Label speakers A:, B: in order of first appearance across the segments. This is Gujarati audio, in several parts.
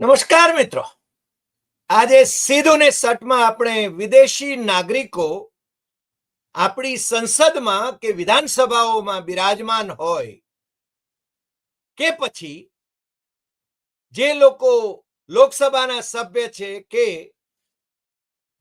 A: નમસ્કાર મિત્રો. આજે સીધું ને સટમાં આપણે વિદેશી નાગરિકો આપણી સંસદમાં કે વિધાનસભાઓમાં બિરાજમાન હોય કે પછી જે લોકો લોકસભાના સભ્ય છે કે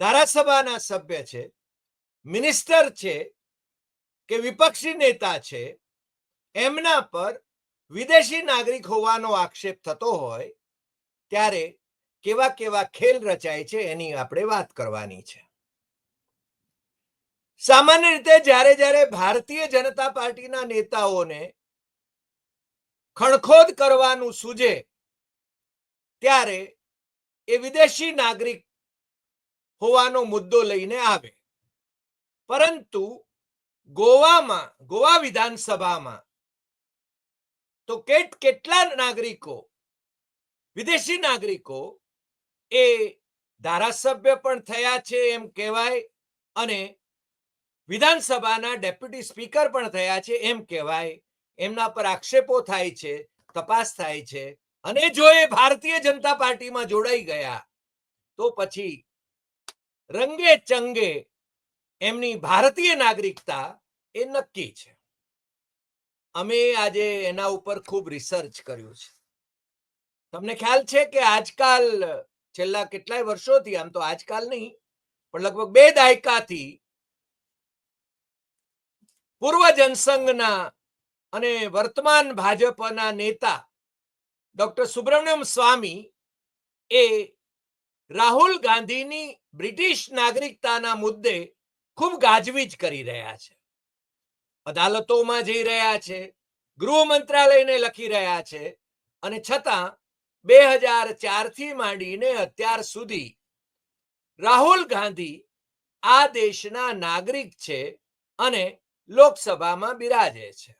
A: ધારાસભાના સભ્ય છે, મિનિસ્ટર છે કે વિપક્ષી નેતા છે, એમના પર વિદેશી નાગરિક હોવાનો આક્ષેપ થતો હોય ત્યારે કેવા કેવા ખેલ રચાય છે એની આપણે વાત કરવાની છે. સામાન્ય રીતે જ્યારે જ્યારે ભારતીય જનતા પાર્ટીના નેતાઓને ખણખોદ કરવાનું સૂજે ત્યારે એ વિદેશી નાગરિક હોવાનો મુદ્દો લઈને આવે. પરંતુ ગોવામાં, ગોવા વિધાનસભામાં તો કેટ, કેટલા નાગરિકો વિદેશી નાગરિકો એ ધારાસભ્ય પણ થયા છે એમ કહેવાય અને વિધાનસભાના ડેપ્યુટી સ્પીકર પણ થયા છે એમ કહેવાય. એમના પર આક્ષેપો થાય છે, તપાસ થાય છે અને જો એ ભારતીય જનતા પાર્ટીમાં જોડાઈ ગયા, તો પછી રંગે ચંગે એમની ભારતીય નાગરિકતા એ નક્કી છે. અમે આજે એના ઉપર ખૂબ રિસર્ચ કર્યું છે. તમને ખ્યાલ છે કે આજકાલ છેલ્લા કેટલાય વર્ષોથી, આમ તો આજકાલ નહીં, પણ લગભગ બે દાયકાથી પૂર્વ જનસંઘના અને વર્તમાન ભાજપના નેતા ડોક્ટર સુબ્રમણ્યમ સ્વામી એ રાહુલ ગાંધીની બ્રિટિશ નાગરિકતાના મુદ્દે ખૂબ ગાજવીજ કરી રહ્યા છે. અદાલતોમાં જઈ રહ્યા છે, ગૃહ મંત્રાલયને લખી રહ્યા છે અને છતાં બે હજાર ચારથી માંડીને અત્યાર સુધી રાહુલ ગાંધી આ દેશના નાગરિક છે અને લોકસભામાં બિરાજે છે.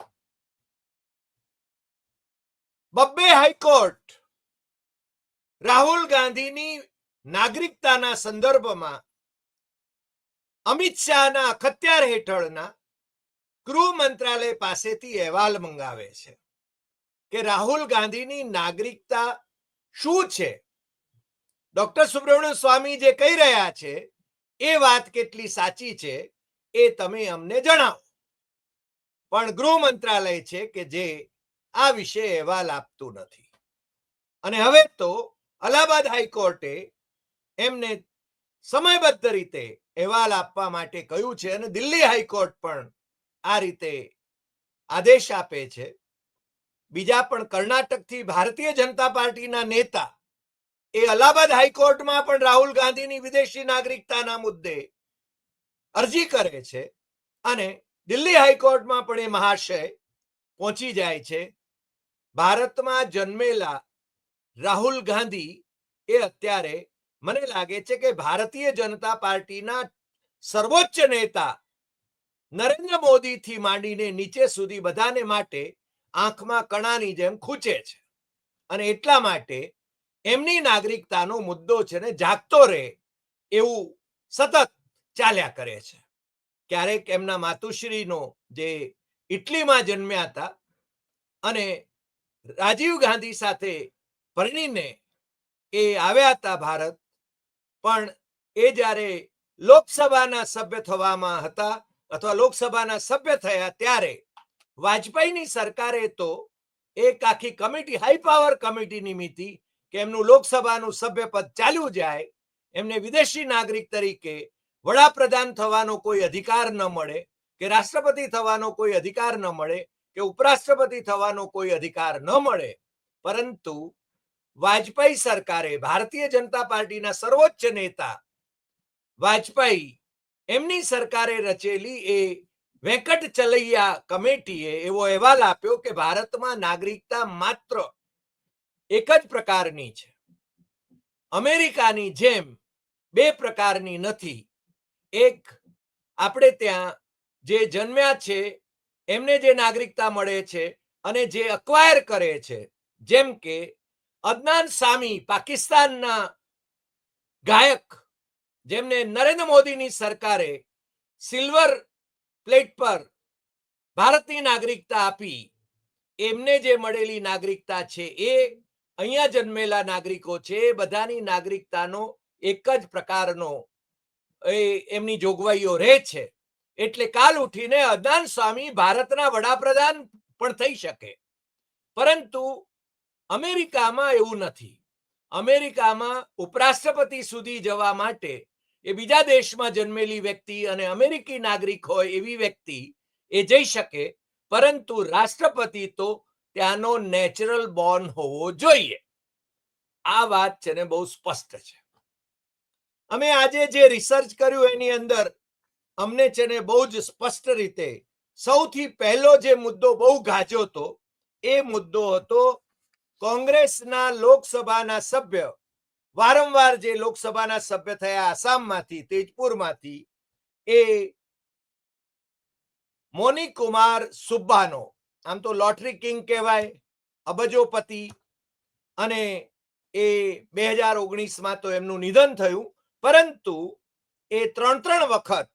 A: બબ્બે હાઈકોર્ટ રાહુલ ગાંધીની નાગરિકતાના સંદર્ભમાં અમિત શાહના અખત્યાર હેઠળના ગૃહ મંત્રાલય પાસેથી અહેવાલ મંગાવે છે કે રાહુલ ગાંધીની નાગરિકતા શું છે? ડોક્ટર સુબ્રમણ્ય સ્વામી જે કહી રહ્યા છે, એ વાત કેટલી સાચી છે એ તમે અમને જણાવો. પણ ગૃહ મંત્રાલય છે કે જે આ વિશે અહેવાલ આપતું નથી. અને હવે તો અલ્હાબાદ હાઈકોર્ટે એમને સમયબદ્ધ રીતે અહેવાલ આપવા માટે કહ્યું છે અને દિલ્હી હાઈકોર્ટ પણ આ રીતે આદેશ આપે છે. બીજા પણ કર્ણાટકથી ભારતીય જનતા પાર્ટીના નેતા, એ અલ્હાબાદ હાઈકોર્ટમાં પણ રાહુલ ગાંધીની વિદેશી નાગરિકતાના મુદ્દે અરજી કરે છે અને દિલ્હી હાઈકોર્ટમાં પણ એ મહાશય પહોંચી જાય છે. ભારતમાં જન્મેલા રાહુલ ગાંધી એ અત્યારે મને લાગે છે કે ભારતીય જનતા પાર્ટીના સર્વોચ્ચ નેતા નરેન્દ્ર મોદીથી માંડીને નીચે સુધી બધાને માટે આંખમાં કણાની જેમ ખૂંચે છે. અને એટલા માટે એમની નાગરિકતાનો મુદ્દો છે ને જાગતો રહે એવું સતત ચાલ્યા કરે છે. ક્યારેક એમના માતુશ્રીનો જે ઇટલીમાં જન્મ્યા હતા અને રાજીવ ગાંધી સાથે પરણીને એ આવ્યા હતા ભારત, પણ એ જ્યારે લોકસભાના સભ્ય થવામાં હતા અથવા લોકસભાના સભ્ય થયા ત્યારે વાજપેયીની સરકારે તો એક આખી કમિટી હાઈ પાવર કમિટી નિમિત્તી કે એમનું લોકસભાનું સભ્યપદ ચાલ્યું જાય, એમને વિદેશી નાગરિક તરીકે વડાપ્રધાન થવાનો કોઈ અધિકાર ન મળે, કે રાષ્ટ્રપતિ થવાનો કોઈ અધિકાર ન મળે, કે ઉપરાષ્ટ્રપતિ થવાનો કોઈ અધિકાર ન મળે. પરંતુ વાજપેયી સરકારે ભારતીય જનતા પાર્ટીના સર્વોચ્ચ નેતા વાજપેયી એમની સરકારે રચેલી એ વેંકટ ચલૈયા કમિટીએ એવો અહેવાલ આપ્યો કે ભારતમાં નાગરિકતા માત્ર એક જ પ્રકારની છે. અમેરિકાની જેમ બે પ્રકારની નથી. એક આપણે ત્યાં જે જન્મ્યા છે, એમને જે નાગરિકતા મળે છે અને જે અક્વાયર કરે છે, જેમ કે અદનાન સામી પાકિસ્તાનના ગાયક જેમને નરેન્દ્ર મોદીની સરકારે સિલ્વર પ્લેટ પર ભારતની નાગરિકતા આપી. એમને જે મળેલી નાગરિકતા છે એ અહીંયા જન્મેલા નાગરિકો છે, બધાની નાગરિકતાનો એક જ પ્રકારનો એમની જોગવાઈઓ રહે છે. એટલે કાલ ઉઠીને અદાન સ્વામી ભારતના વડાપ્રધાન પણ થઈ શકે. પરંતુ અમેરિકામાં એવું નથી. અમેરિકામાં ઉપરાષ્ટ્રપતિ સુધી જવા માટે એ બીજા દેશમાં જન્મેલી વ્યક્તિ અને અમેરિકી નાગરિક હોય એવી વ્યક્તિ એ જઈ શકે, પરંતુ રાષ્ટ્રપતિ તો ત્યાંનો નેચરલ બોર્ન હોવો જોઈએ. આ વાત છે ને બહુ સ્પષ્ટ છે. અમે આજે જે રિસર્ચ કર્યું એની અંદર, અમને છે ને બહુ જ સ્પષ્ટ રીતે સૌથી પહેલો જે મુદ્દો બહુ ગાજ્યો હતો, એ મુદ્દો હતો કોંગ્રેસના લોકસભાના સભ્ય વારંવાર જે લોકસભાના સભ્ય થયા, આસામમાંથી, તેજપુરમાંથી, એ મોની કુમાર સુબ્બાનો, આમ તો લોટરી કિંગ કહેવાય, અબજોપતિ, અને એ બે હજાર ઓગણીસમાં તો એમનું નિધન થયું, પરંતુ એ ત્રણ ત્રણ વખત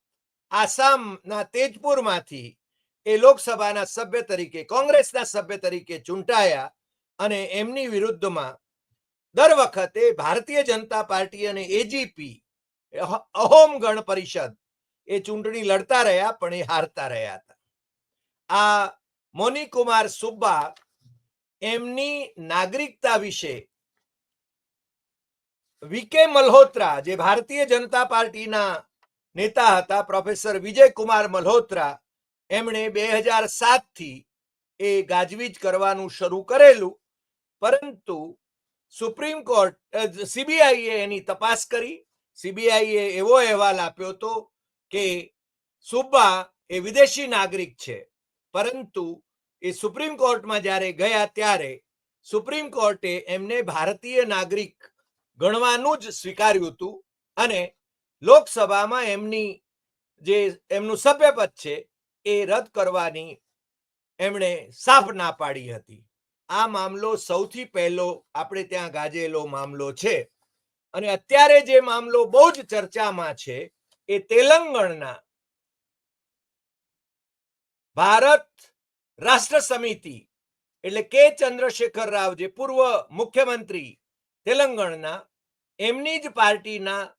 A: આસામના તેજપુરમાંથી એ લોકસભાના સભ્ય તરીકે, કોંગ્રેસના સભ્ય તરીકે ચૂંટાયા અને એમની વિરુદ્ધમાં દર વખતે ભારતીય જનતા પાર્ટી અને એજીપી અહોમ ગણ પરિષદ એ ચૂંટણી લડતા રહ્યા પણ એ હારતા રહ્યા હતા. આ મોનીકુમાર સુબ્બા એમની નાગરિકતા વિશે વીકે મલ્હોત્રા, જે ભારતીય જનતા પાર્ટીના નેતા હતા, પ્રોફેસર વિજય કુમાર મલ્હોત્રા, એમણે બે હજાર સાતથી એ ગાજવીજ કરવાનું શરૂ કરેલું. પરંતુ સુપ્રીમ કોર્ટ સીબીઆઈએ એની તપાસ કરી. સીબીઆઈએ એવો અહેવાલ આપ્યો હતો કે સુબ્બા એ વિદેશી નાગરિક છે. પરંતુ એ સુપ્રીમ કોર્ટમાં જ્યારે ગયા ત્યારે સુપ્રીમ કોર્ટે એમને ભારતીય નાગરિક ગણવાનું જ સ્વીકાર્યું હતું અને લોકસભામાં એમની જે એમનું સભ્યપદ છે એ રદ કરવાની એમણે સાફ ના પાડી હતી. આ મામલો સૌથી પહેલો આપણે ત્યાં ગાજેલો મામલો છે. અને અત્યારે જે મામલો બહુ જ ચર્ચામાં છે એ તેલંગણના ભારત રાષ્ટ્ર સમિતિ એટલે કે ચંદ્રશેખર રાવ જે પૂર્વ મુખ્યમંત્રી તેલંગણના એમની જ પાર્ટીના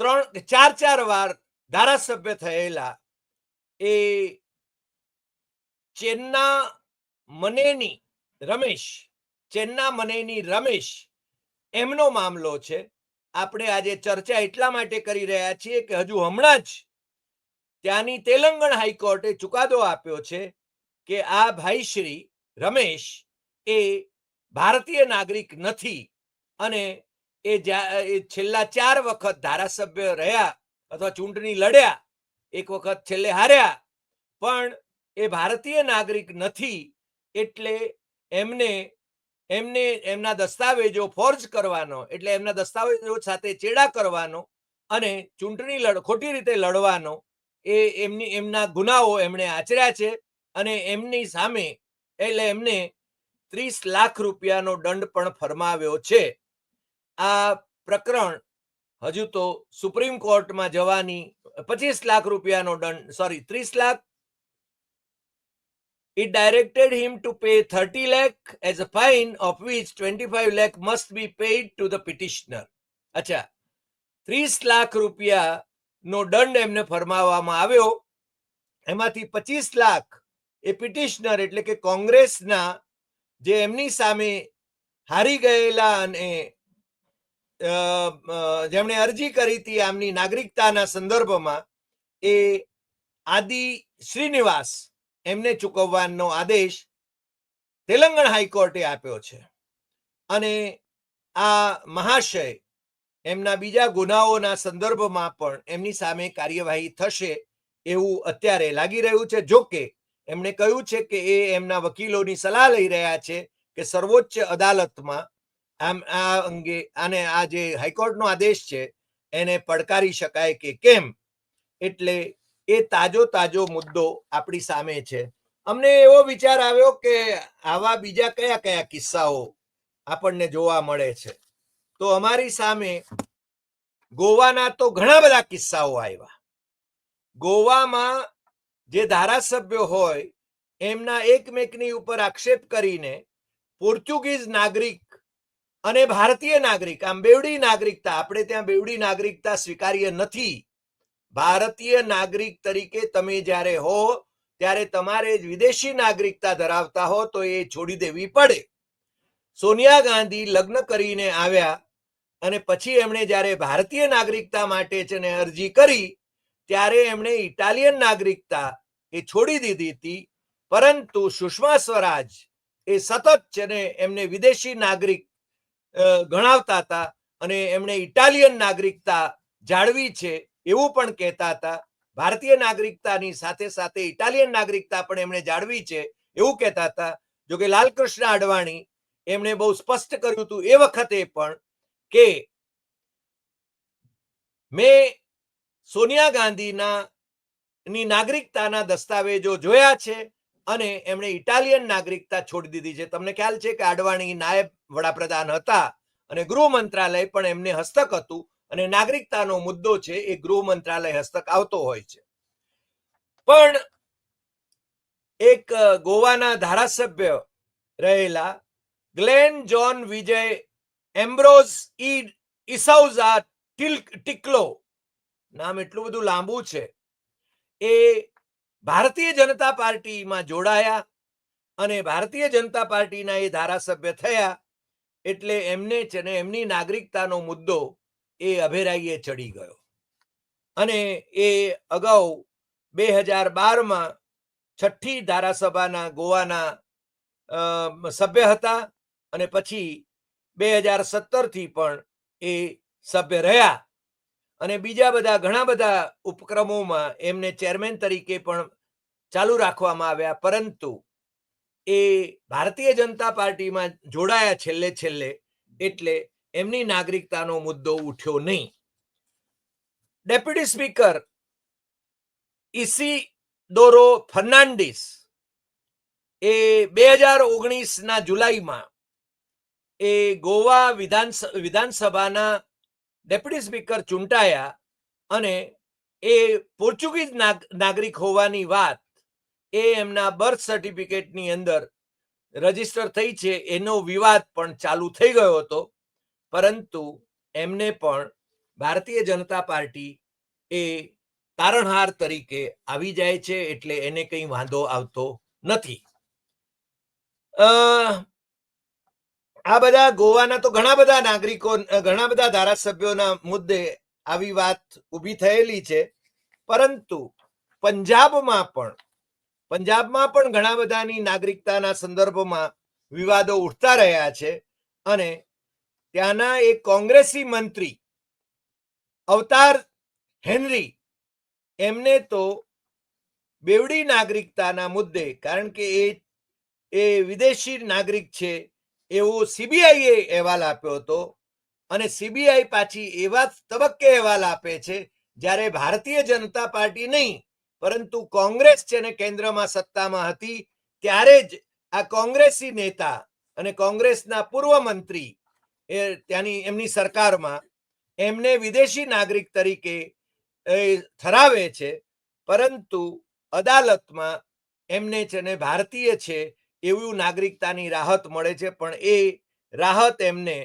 A: ત્રણ ચાર ચાર વાર ધારાસભ્ય થયેલા એ ચેન્ના મનેની રમેશ, ચેન્ના મનેની રમેશ, એમનો મામલો છે. આપણે આજે ચર્ચા એટલા માટે કરી રહ્યા છીએ કે હજુ હમણાં જ ત્યાંની તેલંગણ હાઈકોર્ટે ચુકાદો આપ્યો છે કે આ ભાઈ શ્રી રમેશ એ ભારતીય નાગરિક નથી અને એ છેલ્લા ચાર વખત ધારાસભ્ય રહ્યા અથવા ચૂંટણી લડ્યા, એક વખત છેલ્લે હાર્યા. પણ એ ભારતીય નાગરિક નથી એટલે એમને એમને એમના દસ્તાવેજો ફોર્જ કરવાનો, એટલે એમના દસ્તાવેજો સાથે ચેડા કરવાનો અને ચૂંટણી લડ, ખોટી રીતે લડવાનો, એ એમની, એમના ગુનાઓ એમણે આચર્યા છે અને એમની સામે એટલે એમને ત્રીસ લાખ રૂપિયાનો દંડ પણ ફરમાવ્યો છે. આ પ્રકરણ હજુ તો સુપ્રીમ કોર્ટમાં જવાની પચીસ લાખ રૂપિયાનો દંડ, સોરી, ત્રીસ lakh it directed him to pay 30 lakh as a fine, of which 25 lakh must be paid to the petitioner. અચ્છા. ત્રીસ લાખ રૂપિયા નો દંડ એમને ફરમાવવામાં આવ્યો. એમાંથી પચીસ લાખ એ પિટિશનર એટલે કે કોંગ્રેસના જે એમની સામે હારી ગયેલા અને જેમણે અરજી કરી હતી આમની નાગરિકતાના સંદર્ભમાં એ આદિ શ્રીનિવાસ એમને ચૂકવવાનો આદેશ તેલંગણ હાઈકોર્ટે આપ્યો છે. અને આ મહાશય એમના બીજા ગુનાઓના સંદર્ભમાં પણ એમની સામે કાર્યવાહી થશે એવું અત્યારે લાગી રહ્યું છે. જો કે એમણે કહ્યું છે કે એ એમના વકીલોની સલાહ લઈ રહ્યા છે કે સર્વોચ્ચ અદાલતમાં આમ આ અંગે આને આ જે હાઈકોર્ટનો આદેશ છે એને પડકારી શકાય કે કેમ? એટલે એ તાજો તાજો મુદ્દો આપણી સામે છે. અમને એવો વિચાર આવ્યો કે આવા બીજા કયા કયા કિસ્સાઓ આપણને જોવા મળે છે. તો અમારી સામે ગોવાના તો ઘણા બધા કિસ્સાઓ આવ્યા. ગોવામાં જે ધારાસભ્યો હોય, એમના એકમેકની ઉપર આક્ષેપ કરીને પોર્ચુગીઝ નાગરિક અને ભારતીય નાગરિક, આમ બેવડી નાગરિકતા, આપણે ત્યાં બેવડી નાગરિકતા સ્વીકાર્ય નથી. ભારતીય નાગરિક તરીકે તમે જ્યારે હો, ત્યારે તમારે વિદેશી નાગરિકતા ધરાવતા હો, તો એ છોડી દેવી પડે. સોનિયા ગાંધી લગ્ન કરીને આવ્યા અને પછી એમણે જ્યારે ભારતીય નાગરિકતા માટે છે ને અરજી કરી, ત્યારે એમણે ઇટાલિયન નાગરિકતા એ છોડી દીધી હતી, પરંતુ સુષ્મા સ્વરાજ એ સતત છે ને એમને વિદેશી નાગરિક ગણાવતા હતા અને એમણે ઇટાલિયન નાગરિકતા જાળવી છે. એવું પણ કહેતા હતા, ભારતીય નાગરિકતાની સાથે સાથે ઇટાલિયન નાગરિકતા પણ એમણે જાળવી છે. એવું કહેતા હતા. જો કે લાલકૃષ્ણ અડવાણી એમણે બહુ સ્પષ્ટ કર્યું હતું એ વખતે પણ કે મેં સોનિયા ગાંધીના ની નાગરિકતાના દસ્તાવેજો જોયા છે અને એમણે ઇટાલિયન નાગરિકતા છોડી દીધી છે. તમને ખ્યાલ છે કે આડવાણી નાયબ વડાપ્રધાન હતા અને ગૃહ મંત્રાલય પણ એમને હસ્તક હતું. અને નાગરિકતાનો મુદ્દો છે એ ગૃહ મંત્રાલય હસ્તક આવતો હોય છે. પણ એક ગોવાના ધારાસભ્ય રહેલા ગ્લેન જોન વિજય એમ્બ્રોઝ ઈ ઇસાઉઝા ટિકલો, નામ એટલું બધું લાંબુ છે, એ ભારતીય જનતા પાર્ટીમાં જોડાયા અને ભારતીય જનતા પાર્ટીના એ ધારાસભ્ય થયા એટલે એમને છે ને એમની નાગરિકતાનો મુદ્દો એ અભેરાઈએ ચડી ગયો. અને એ અગાઉ બે હજાર બારમાં છઠ્ઠી ધારાસભાના ગોવાના સભ્ય હતા અને પછી બે હજાર સત્તરથી પણ એ સભ્ય રહ્યા. અને બીજા બધા ઘણા બધા ઉપક્રમોમાં એમને ચેરમેન તરીકે પણ ચાલુ રાખવામાં આવ્યા, પરંતુ એ ભારતીય જનતા પાર્ટીમાં જોડાયા છેલ્લે છેલ્લે, એટલે એમની નાગરિકતાનો મુદ્દો ઉઠ્યો નહીં. ડેપ્યુટી સ્પીકર ઇસી દોરો ફર્નાન્ડિસ એ બે હજાર ઓગણીસના જુલાઈમાં એ ગોવા વિધાન વિધાનસભાના ડેપ્યુટી સ્પીકર ચૂંટાયા અને એ પોર્ચુગીઝ નાગ- નાગરિક હોવાની વાત એ એમના બર્થ સર્ટિફિકેટની અંદર રજિસ્ટર થઈ છે એનો વિવાદ પણ ચાલુ થઈ ગયો હતો. પરંતુ એમને પણ ભારતીય જનતા પાર્ટી એ તારણહાર તરીકે આવી જાય છે એટલે એને કંઈ વાંધો આવતો નથી. આ બધા ગોવાના તો ઘણા બધા નાગરિકો, ઘણા બધા ધારાસભ્યોના મુદ્દે આવી વાત ઊભી થયેલી છે, પરંતુ પંજાબમાં પણ પંજાબમાં પણ ઘણા બધાની નાગરિકતાના સંદર્ભમાં વિવાદો ઉઠતા રહ્યા છે અને ત્યાંના એક કોંગ્રેસી મંત્રી, અવતાર હેનરી, એમને તો બેવડી નાગરિકતાના મુદ્દે, કારણ કે એ એ વિદેશી નાગરિક છે, એવો સીબીઆઈએ અહેવાલ આપ્યો હતો. અને સીબીઆઈ પાછી એવા તબક્કે અહેવાલ આપે છે, જ્યારે ભારતીય જનતા પાર્ટી નહીં, પરંતુ કોંગ્રેસ છે ને કેન્દ્રમાં સત્તામાં હતી, ત્યારે જ આ કોંગ્રેસી નેતા અને કોંગ્રેસના પૂર્વ મંત્રી એ ત્યાંની, એમની સરકારમાં એમને વિદેશી નાગરિક તરીકે ઠરાવે છે, પરંતુ અદાલતમાં એમને છે ને ભારતીય છે એવું નાગરિકતાની રાહત મળે છે, પણ એ રાહત એમને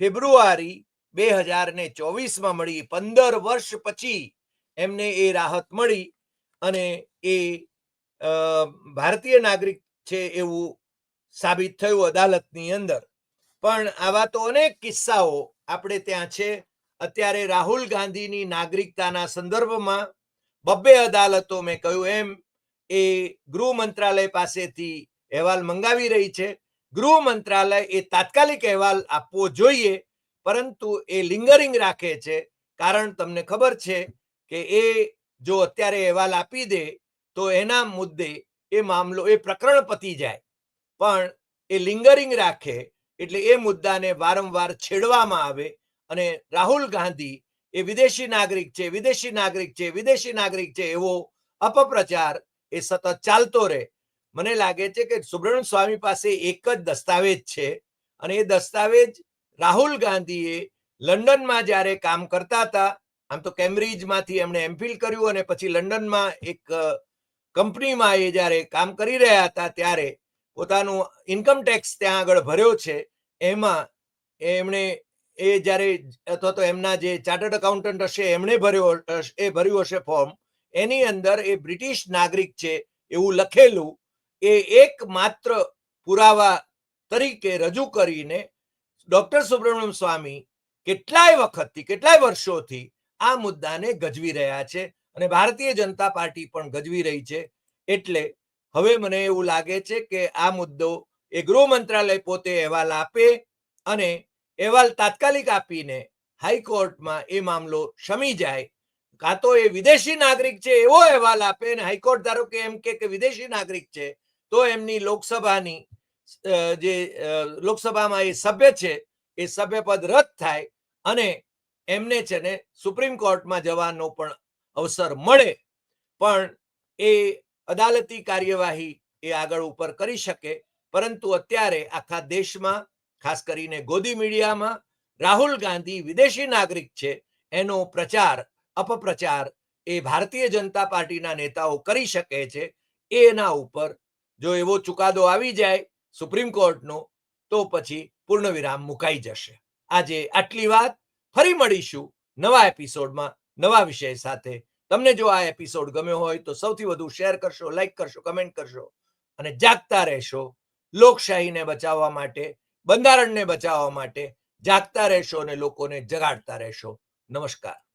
A: ફેબ્રુઆરી બે હજાર ને ચોવીસમાં મળી. પંદર વર્ષ પછી એમને એ રાહત મળી અને એ ભારતીય નાગરિક છે એવું સાબિત થયું અદાલતની અંદર. પણ આવા તો અનેક કિસ્સાઓ આપણે ત્યાં છે. અત્યારે રાહુલ ગાંધીની નાગરિકતાના સંદર્ભમાં બબ્બે અદાલતો મેં કહ્યું એમ, એ ગૃહ મંત્રાલય પાસેથી અહેવાલ મંગાવી રહી છે. ગૃહ મંત્રાલય એ તાત્કાલિક અહેવાલ આપવો જોઈએ, પરંતુ એ લિંગરિંગ રાખે છે. કારણ તમને ખબર છે કે એ જો અત્યારે અહેવાલ આપી દે, તો એના મુદ્દે એ મામલો, એ પ્રકરણ પતી જાય. પણ એ લિંગરિંગ રાખે એટલે એ મુદ્દાને વારંવાર છેડવામાં આવે અને રાહુલ ગાંધી એ વિદેશી નાગરિક છે, વિદેશી નાગરિક છે, વિદેશી નાગરિક છે એવો અપપ્રચાર એ સતત ચાલતો રહે. મને લાગે છે કે સુબ્રમણ્યમ સ્વામી પાસે એક જ દસ્તાવેજ છે અને એ દસ્તાવેજ રાહુલ ગાંધીએ લંડનમાં જ્યારે કામ કરતા હતા, આમ તો કેમ્બ્રિજમાંથી એમણે એમફિલ કર્યું અને પછી લંડનમાં એક કંપનીમાં એ જ્યારે કામ કરી રહ્યા હતા ત્યારે પોતાનું ઇન્કમ ટેક્સ ત્યાં આગળ ભર્યો છે, એમાં એમણે એ જ્યારે અથવા તો એમના જે ચાર્ટર્ડ એકાઉન્ટન્ટ હશે, એમણે ભર્યો એ ભર્યું હશે ફોર્મ એની અંદર એ બ્રિટિશ નાગરિક છે એવું લખેલું, એ એકમાત્ર પુરાવા તરીકે રજૂ કરીને ડોક્ટર સુબ્રમણ્યમ સ્વામી કેટલાય વખતથી, કેટલાય વર્ષોથી આ મુદ્દાને ગજવી રહ્યા છે અને ભારતીય જનતા પાર્ટી પણ ગજવી રહી છે. એટલે હવે મને એવું લાગે છે કે આ મુદ્દો એ ગૃહ મંત્રાલય પોતે અહેવાલ આપે અને અહેવાલ તાત્કાલિક આપીને હાઈકોર્ટમાં એ મામલો શમી જાય. કાં તો એ વિદેશી નાગરિક છે એવો અહેવાલ આપે અને હાઈકોર્ટ ધારો કે એમ કે વિદેશી નાગરિક છે, તો એમની લોકસભાની જે લોકસભામાં એ સભ્ય છે, એ સભ્યપદ રદ થાય અને એમને છે ને સુપ્રીમ કોર્ટમાં જવાનો પણ અવસર મળે. પણ એ અદાલતી કાર્યવાહી એ આગળ ઉપર કરી શકે, પરંતુ અત્યારે આખા દેશમાં, ખાસ કરીને ગોદી મીડિયામાં, રાહુલ ગાંધી વિદેશી નાગરિક છે, એનો પ્રચાર, અપપ્રચાર એ ભારતીય જનતા પાર્ટીના નેતાઓ કરી શકે છે એના ઉપર. જો એવો ચુકાદો આવી જાય સુપ્રીમ કોર્ટનો, તો પછી પૂર્ણ વિરામ મુકાઈ જશે. આજે આટલી વાત. ફરી મળીશું નવા એપિસોડમાં નવા વિષય સાથે. તમને જો આ એપિસોડ ગમ્યો હોય તો સૌથી વધુ શેર કરશો લાઈક કરશો કમેન્ટ કરશો અને જાગતા રહેશો. લોકશાહીને બચાવવા માટે, બંધારણને બચાવવા માટે જાગતા રહેશો અને લોકોને જગાડતા રહેશો. નમસ્કાર.